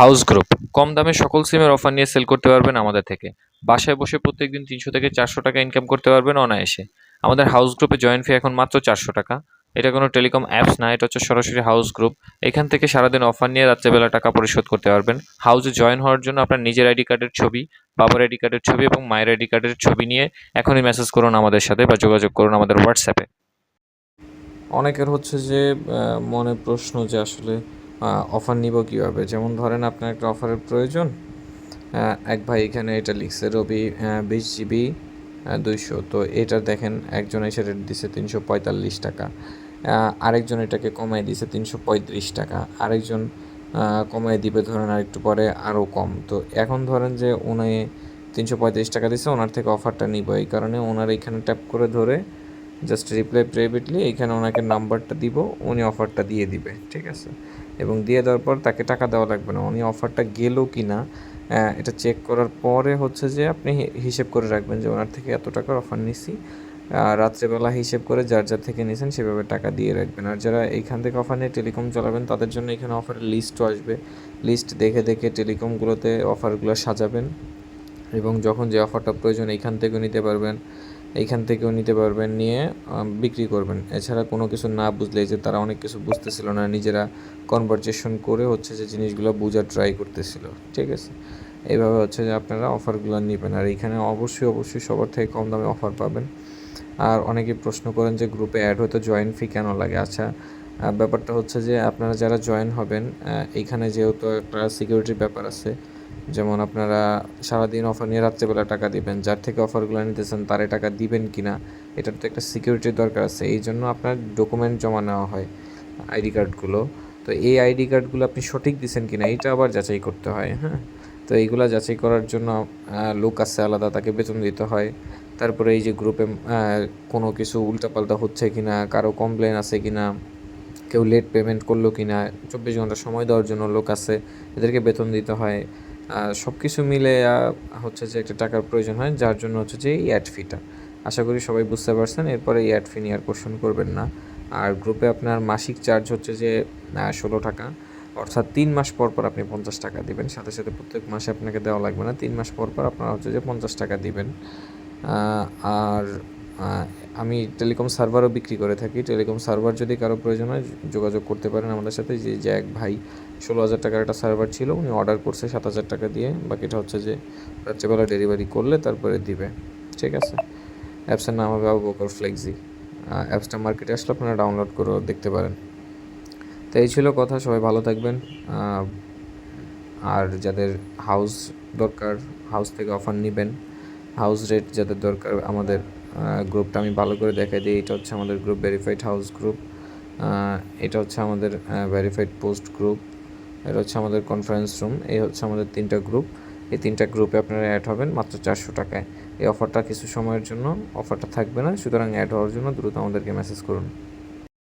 House group. কম দামে সকল সিমের অফার নিয়ে সেল করতে পারবেন আমাদের থেকে। বাসায় বসে প্রত্যেকদিন তিনশো থেকে চারশো টাকা ইনকাম করতে পারবেন অনায়াসে। আমাদের হাউস গ্রুপে জয়েন ফি এখন মাত্র চারশো টাকা। এটা কোনো টেলিকম অ্যাপস না, এটা হচ্ছে সরাসরি হাউস গ্রুপ এখান থেকে সারাদিন অফার নিয়ে রাত্রেবেলা টাকা পরিশোধ করতে পারবেন। হাউসে জয়েন হওয়ার জন্য আপনার নিজের আইডি কার্ডের ছবি, বাবার আইডি কার্ডের ছবি এবং মায়ের আইডি কার্ডের ছবি নিয়ে এখনই মেসেজ করুন আমাদের সাথে বা যোগাযোগ করুন আমাদের হোয়াটসঅ্যাপে অনেকের হচ্ছে যে মনে প্রশ্ন যে আসলে অফার নিব কীভাবে? যেমন ধরেন আপনার একটা অফারের প্রয়োজন এক ভাই এখানে এটা লিখছে, রবি বিশ জিবি দুইশো। তো এটা দেখেন, একজন এসে রেট দিছে তিনশো পঁয়তাল্লিশ টাকা। আরেকজন এটাকে কমাই দিছে তিনশো পঁয়ত্রিশ টাকা। আরেকজন কমাই দিবে ধরেন আরেকটু পরে আরও কম। তো এখন ধরেন যে উনি তিনশো পঁয়ত্রিশ টাকা দিছে, ওনার থেকে অফারটা নিব। এই কারণে ওনার এখানে ট্যাপ করে ধরে জাস্ট রিপ্লাই প্রাইভেটলি এইখানে ওনাকে নাম্বারটা দিব, উনি অফারটা দিয়ে দিবে। ঠিক আছে? এবং দিয়ে দেওয়ার পর তাকে টাকা দেওয়া লাগবে না। উনি অফারটা গেলো কি না এটা চেক করার পরে হচ্ছে যে আপনি হিসেব করে রাখবেন যে ওনার থেকে এত টাকার অফার নিছি রাত্রেবেলা হিসেব করে যার যার থেকে নিয়েছেন সেভাবে টাকা দিয়ে রাখবেন। আর যারা এইখান থেকে অফার নিয়ে টেলিকম চালাবেন, তাদের জন্য এখানে অফারের লিস্টও আসবে। লিস্ট দেখে দেখে টেলিকমগুলোতে অফারগুলো সাজাবেন এবং যখন যে অফারটা প্রয়োজন, এইখান থেকেও নিতে পারবেন। এইখান থেকেও নিতে পারবেন, নিয়ে বিক্রি করবেন। এছাড়া কোনো কিছু না বুঝলে যে তারা অনেক কিছু বুঝতেছিল না, নিজেরা কনভারজেশন করে হচ্ছে যে জিনিসগুলো বোঝার ট্রাই করতেছিল। ঠিক আছে? এইভাবে হচ্ছে যে আপনারা অফারগুলো নেবেন। আর এইখানে অবশ্যই অবশ্যই সবার থেকে কম দামে অফার পাবেন। আর অনেকে প্রশ্ন করেন যে গ্রুপে অ্যাড হতে জয়েন ফি কেন লাগে? আচ্ছা ব্যাপারটা হচ্ছে যে আপনারা যারা জয়েন হবেন এইখানে যেহেতু একটা সিকিউরিটির ব্যাপার আছে যেমন আপনারা সারাদিন অফার নিয়ে রাত্রেবেলা টাকা দিবেন, যার থেকে অফারগুলো নিতেছেন তারে টাকা দিবেন কি না এটার তো একটা সিকিউরিটির দরকার আছে। এই জন্য আপনার ডকুমেন্ট জমা নেওয়া হয় আইডি কার্ডগুলো তো এই আইডি কার্ডগুলো আপনি সঠিক দিছেন কি না এটা আবার যাচাই করতে হয় হ্যাঁ? তো এইগুলো যাচাই করার জন্য লোক আছে আলাদা, তাকে বেতন দিতে হয়। তারপরে এই যে গ্রুপে কোনো কিছু উল্টাপাল্টা হচ্ছে কি না কারও কমপ্লেন আছে কি না কেউ লেট পেমেন্ট করল কি না চব্বিশ ঘণ্টা সময় দেওয়ার জন্য লোক আছে, এদেরকে বেতন দিতে হয়। সব কিছু মিলে হচ্ছে যে একটা টাকার প্রয়োজন হয়, যার জন্য হচ্ছে যে এই অ্যাড ফিটা আশা করি সবাই বুঝতে পারছেন, এরপরে এই অ্যাড ফি নিয়ে আর কোশ্চেন করবেন না। আর গ্রুপে আপনার মাসিক চার্জ হচ্ছে যে ষোলো টাকা, অর্থাৎ তিন মাস পর পর আপনি পঞ্চাশ টাকা দিবেন। সাথে সাথে প্রত্যেক মাসে আপনাকে দেওয়া লাগবে না, তিন মাস পর পর আপনারা হচ্ছে যে পঞ্চাশ টাকা দিবেন। আর আমি টেলিকম সার্ভারও বিক্রি করে থাকি। টেলিকম সার্ভার যদি কারও প্রয়োজন হয়, যোগাযোগ করতে পারেন আমাদের সাথে। যে যে এক ভাই ষোলো হাজার টাকার একটা সার্ভার ছিল, উনি অর্ডার করছে সাত হাজার টাকা দিয়ে। বাকিটা হচ্ছে যে, রাত্রেবেলা ডেলিভারি করলে তারপরে দিবে। ঠিক আছে? অ্যাপসের নাম হবে আবু বকর ফ্লেক্সি অ্যাপসটা মার্কেটে আসলে আপনারা ডাউনলোড করেও দেখতে পারেন। তো এই ছিল কথা, সবাই ভালো থাকবেন। আর যাদের হাউস দরকার হাউস থেকে অফার নেবেন হাউস রেট যাদের দরকার, আমাদের গ্রুপটা আমি ভালো করে দেখাই দিই। এটা হচ্ছে আমাদের গ্রুপ ভেরিফাইড হাউস গ্রুপ এটা হচ্ছে আমাদের ভেরিফাইড পোস্ট গ্রুপ এটা হচ্ছে আমাদের কনফারেন্স রুম এই হচ্ছে আমাদের তিনটা গ্রুপ এই তিনটা গ্রুপে আপনারা অ্যাড হবেন মাত্র চারশো টাকায়। এই অফারটা কিছু সময়ের জন্য অফারটা থাকবে না। সুতরাং অ্যাড হওয়ার জন্য দ্রুত আমাদেরকে মেসেজ করুন।